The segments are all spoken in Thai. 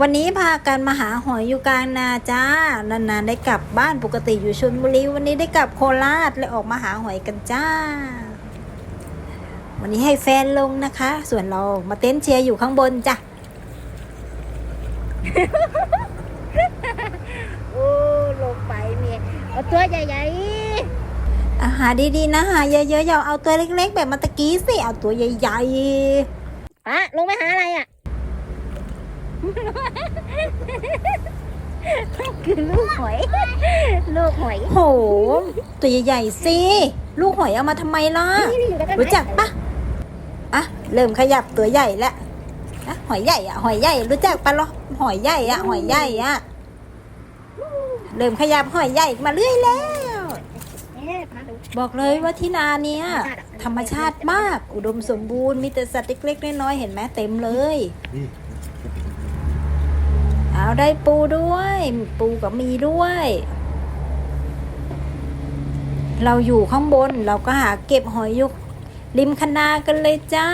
วันนี้พากันมาหาหอยอยู่กลางนาจ้านานๆได้กลับบ้านปกติอยู่ชลบุรีวันนี้ได้กลับโคราชเลยออกมาหาหอยกันจ้า วันนี้ให้แฟนลงนะคะ ส่วนเรามาเต้นเชียร์อยู่ข้างบนจ้ะโอ้ลงไปเมียเอาตัวใหญ่อาหารดีๆนะหาเยอะๆอย่าเอาตัวเล็กๆ แบบเมาตะกี้สิเอาตัวใหญ่ๆอะลงไปหาอะไรอะ คือลูกหอย ลูกหอยๆโห ตัวใหญ่ๆสิ ลูกหอยเอามาทำไมล่ะ นี่อยู่ในต้นไม้รู้จักปะอะ เริ่มขยับตัวใหญ่แล้วนะหอยใหญ่อะหอยใหญ่ รู้จักปะเหรอหอยใหญ่อะหอยใหญ่อะเริ่มขยับหอยใหญ่มาเรื่อยแล้ว เอ๊ะพาดูบอกเลยว่าที่นาเนี้ยธรรมชาติมาก อุดมสมบูรณ์มีแต่สัตว์เล็กๆน้อยๆเห็นไหมเต็มเลย นี่ เอาได้ปูด้วย ปูกับมีด้วย เราอยู่ข้างบนเราก็หาเก็บหอยอยู่ริมคณากันเลยจ้า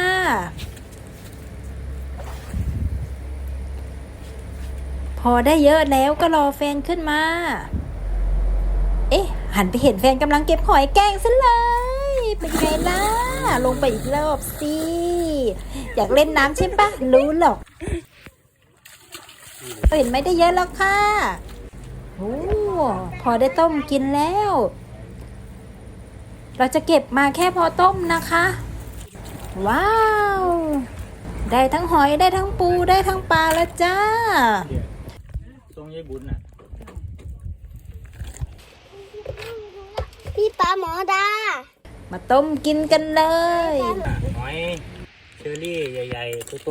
พอได้เยอะแล้วก็รอแฟนขึ้นมา เอ๊ะ หันไปเห็นแฟนกำลังเก็บหอยแกงซะเลย เป็นไงล่ะ ลงไปอีกรอบสิ อยากเล่นน้ำใช่ปะรู้หรอก เห็นไหมได้เยอะแล้วค่ะโอ้พอได้ต้มกินแล้ว เราจะเก็บมาแค่พอต้มนะคะ ว้าว ได้ทั้งหอยได้ทั้งปูได้ทั้งปลาแล้วจ้าทรงยายบุญน่ะพี่ปลาหมอดา มาต้มกินกันเลย หอยเชอรี่ใหญ่ๆโต